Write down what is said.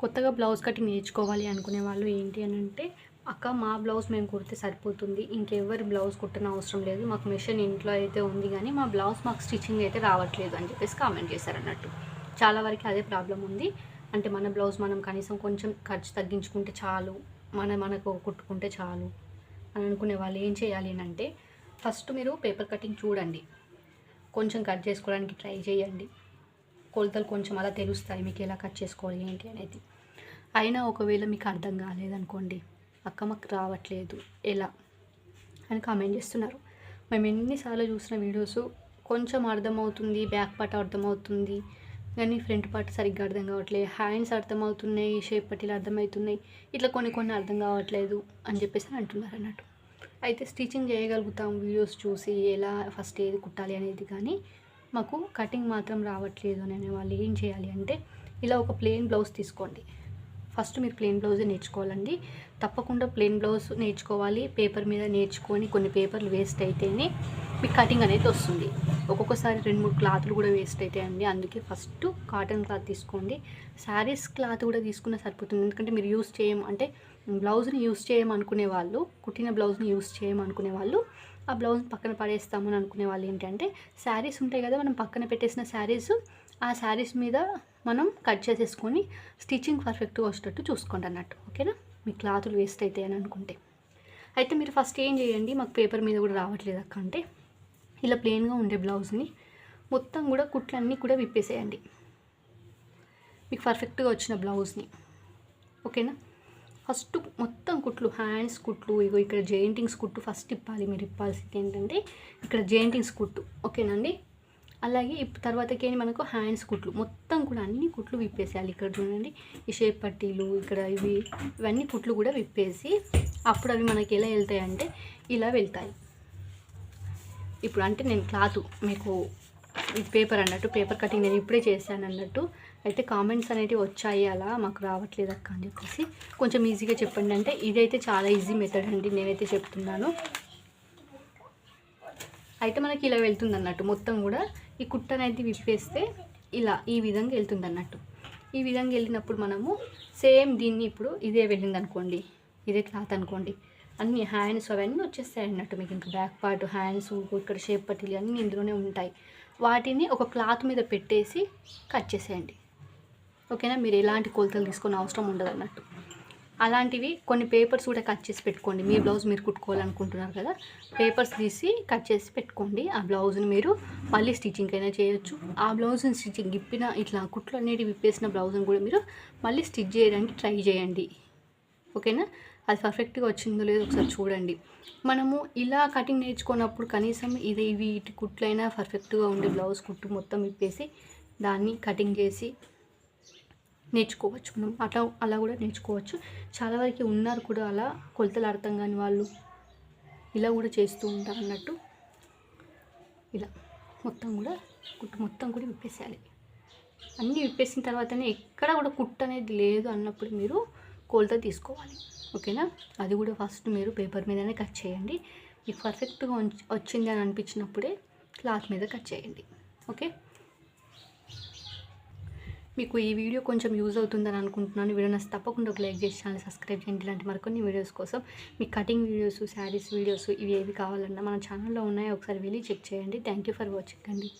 కొత్తగా blouse cutting నేర్చుకోవాలి అనుకునే వాళ్ళు ఏంటి అని అంటే అక్క మా బ్లౌజ్ మేము కుడితే సరిపోతుంది. ఇంకెవరి బ్లౌజ్ కుట్టన అవసరం లేదు. మాకు మిషన్ ఇంట్లో అయితే ఉంది కానీ మా బ్లౌజ్ మాకు స్టిచ్చింగ్ అయితే రావట్లేదు అని చెప్పేసి కామెంట్ చేశారు అన్నట్టు. చాలా వరకు అదే ప్రాబ్లం ఉంది. అంటే మన బ్లౌజ్ మనం కనీసం కొంచెం ఖర్చు తగ్గించుకుంటే చాలు. మన మనకు కుట్టుకుంటే చాలు అని అనుకునే వాళ్ళు ఏం చేయాలి అని అంటే ఫస్ట్ మీరు పేపర్ కటింగ్ చూడండి. కొంచెం కట్ చేసుకోవడానికి ట్రై చేయండి. కొలతలు కొంచెం అలా తెలుస్తాయి మీకు ఎలా కట్ చేసుకోవాలి ఏంటి అనేది. అయినా ఒకవేళ మీకు అర్థం కాలేదనుకోండి అక్క మాకు రావట్లేదు ఎలా అని కామెంట్ చేస్తున్నారు. మేము ఎన్నిసార్లు చూసిన వీడియోస్ కొంచెం అర్థమవుతుంది బ్యాక్ పార్ట్ అర్థమవుతుంది కానీ ఫ్రంట్ పార్ట్ సరిగ్గా అర్థం కావట్లేదు హ్యాండ్స్ అర్థమవుతున్నాయి షేప్ పట్టీలు అర్థమవుతున్నాయి ఇట్లా కొన్ని కొన్ని అర్థం కావట్లేదు అని చెప్పేసి అంటున్నారు అన్నట్టు. అయితే స్టిచ్చింగ్ చేయగలుగుతాం వీడియోస్ చూసి ఎలా ఫస్ట్ ఏది కుట్టాలి అనేది కానీ మాకు కటింగ్ మాత్రం రావట్లేదు అని అనే వాళ్ళు ఏం చేయాలి అంటే ఇలా ఒక ప్లెయిన్ బ్లౌజ్ తీసుకోండి. ఫస్ట్ మీరు ప్లెయిన్ బ్లౌజే నేర్చుకోవాలండి. తప్పకుండా ప్లెయిన్ బ్లౌజ్ నేర్చుకోవాలి పేపర్ మీద నేర్చుకొని కొన్ని పేపర్లు వేస్ట్ అయితేనే మీకు కటింగ్ అనేది వస్తుంది. ఒక్కొక్కసారి రెండు మూడు క్లాత్లు కూడా వేస్ట్ అవుతాయండి అందుకే ఫస్ట్ కాటన్ క్లాత్ తీసుకోండి. శారీస్ క్లాత్ కూడా తీసుకున్న సరిపోతుంది. ఎందుకంటే మీరు యూస్ చేయం అంటే బ్లౌజ్ని యూస్ చేయమనుకునే వాళ్ళు కుట్టిన బ్లౌజ్ని యూస్ చేయమనుకునే వాళ్ళు ఆ బ్లౌజ్ పక్కన పడేస్తామని అనుకునే వాళ్ళు ఏంటంటే శారీస్ ఉంటాయి కదా మనం పక్కన పెట్టేసిన శారీస్ ఆ శారీస్ మీద మనం కట్ చేసేసుకొని స్టిచ్చింగ్ పర్ఫెక్ట్గా వచ్చేటట్టు చూసుకోండి అన్నట్టు. ఓకేనా? మీ క్లాతులు వేస్ట్ అవుతాయి అని అనుకుంటే. అయితే మీరు ఫస్ట్ ఏం చేయండి? మాకు పేపర్ మీద కూడా రావట్లేదు అక్క అంటే ఇలా ప్లెయిన్గా ఉండే బ్లౌజ్ని మొత్తం కూడా కుట్లన్నీ కూడా విప్పేసేయండి. మీకు పర్ఫెక్ట్గా వచ్చిన బ్లౌజ్ని. ఓకేనా? ఫస్ట్ మొత్తం కుట్లు హ్యాండ్స్ కుట్లు ఇగో ఇక్కడ జెయింటింగ్స్ కుట్టు ఫస్ట్ ఇప్పాలి మీరు ఇప్పాల్సింది ఏంటంటే ఇక్కడ జెయింటింగ్స్ కుట్టు. ఓకేనండి అలాగే ఇప్ తర్వాతకి మనకు? హ్యాండ్స్ కుట్లు. మొత్తం కూడా అన్ని కుట్లు విప్పేసేయాలి. ఇక్కడ చూడండి ఈ షేప్ పట్టీలు ఇక్కడ ఇవి ఇవన్నీ కుట్లు కూడా విప్పేసి అప్పుడు అవి మనకి ఎలా వెళ్తాయి అంటే ఇలా వెళ్తాయి. ఇప్పుడు అంటే నేను క్లాత్ మీకు పేపర్ అన్నట్టు పేపర్ కటింగ్ నేను ఇప్పుడే చేశాను అన్నట్టు. అయితే కామెంట్స్ అనేవి వచ్చాయి అలా మాకు రావట్లేదు అక్క అని చెప్పేసి. కొంచెం ఈజీగా చెప్పండి అంటే ఇదైతే చాలా ఈజీ మెథడ్ అండి నేనైతే చెప్తున్నాను. అయితే మనకి ఇలా వెళ్తుంది అన్నట్టు మొత్తం కూడా. ఈ కుట్ట అనేది విప్పేస్తే ఇలా ఈ విధంగా వెళ్తుంది అన్నట్టు. ఈ విధంగా వెళ్ళినప్పుడు మనము సేమ్ దీన్ని ఇప్పుడు ఇదే వెళ్ళింది అనుకోండి ఇదే క్లాత్ అనుకోండి. అన్ని హ్యాండ్స్ అవన్నీ వచ్చేస్తాయి అన్నట్టు మీకు ఇంకా బ్యాక్ పార్ట్ హ్యాండ్స్ ఇక్కడ షేప్ పట్టిలు అన్నీ ఇందులోనే ఉంటాయి. వాటిని ఒక క్లాత్ మీద పెట్టేసి కట్ చేసేయండి. ఓకేనా? మీరు ఎలాంటి కొలతలు తీసుకునే అవసరం ఉండదు అన్నట్టు. అలాంటివి కొన్ని పేపర్స్ కూడా కట్ చేసి పెట్టుకోండి. మీ బ్లౌజ్ మీరు కుట్టుకోవాలనుకుంటున్నారు కదా పేపర్స్ తీసి కట్ చేసి పెట్టుకోండి. ఆ బ్లౌజ్ని మీరు మళ్ళీ స్టిచ్చింగ్ అయినా చేయొచ్చు. ఆ బ్లౌజ్ని స్టిచ్చింగ్ ఇప్పిన ఇట్లా కుట్లు అనేవి విప్పేసిన బ్లౌజ్ని కూడా మీరు మళ్ళీ స్టిచ్ చేయడానికి ట్రై చేయండి. ఓకేనా? అది పర్ఫెక్ట్గా వచ్చిందో లేదో ఒకసారి చూడండి. మనము ఇలా కటింగ్ నేర్చుకున్నప్పుడు కనీసం ఇది వీటి కుట్లైనా పర్ఫెక్ట్గా ఉండే బ్లౌజ్ కుట్టు మొత్తం ఇప్పేసి దాన్ని కటింగ్ చేసి నేర్చుకోవచ్చు. మనం అట్లా అలా కూడా నేర్చుకోవచ్చు. చాలా వరకు ఉన్నారు కూడా అలా కొలతలు అర్థం కాని వాళ్ళు ఇలా కూడా చేస్తూ ఉంటారు అన్నట్టు ఇలా మొత్తం కూడా కుట్టు మొత్తం కూడా విప్పేసేయాలి. అన్నీ విప్పేసిన తర్వాతనే ఎక్కడ కూడా కుట్టు అనేది లేదు అన్నప్పుడు మీరు కొలత తీసుకోవాలి. ఓకేనా? అది కూడా ఫస్ట్ మీరు పేపర్ మీదనే కట్ చేయండి. మీకు పర్ఫెక్ట్గా వచ్చింది అని అనిపించినప్పుడే క్లాత్ మీద కట్ చేయండి. ఓకే? మీకు ఈ వీడియో కొంచెం యూజ్ అవుతుందని అనుకుంటున్నాను. వీడియో నచ్చి తప్పకుండా ఒక లైక్ చేసి ఛానల్ సబ్స్క్రైబ్ చేయండి. ఇలాంటి మరికొన్ని వీడియోస్ కోసం మీ కటింగ్ వీడియోస్ శారీస్ వీడియోస్ ఇవి ఏవి కావాలన్నా మన ఛానల్లో ఉన్నాయి ఒకసారి వెళ్ళి చెక్ చేయండి. థ్యాంక్ యూ ఫర్ వాచింగ్ అండి.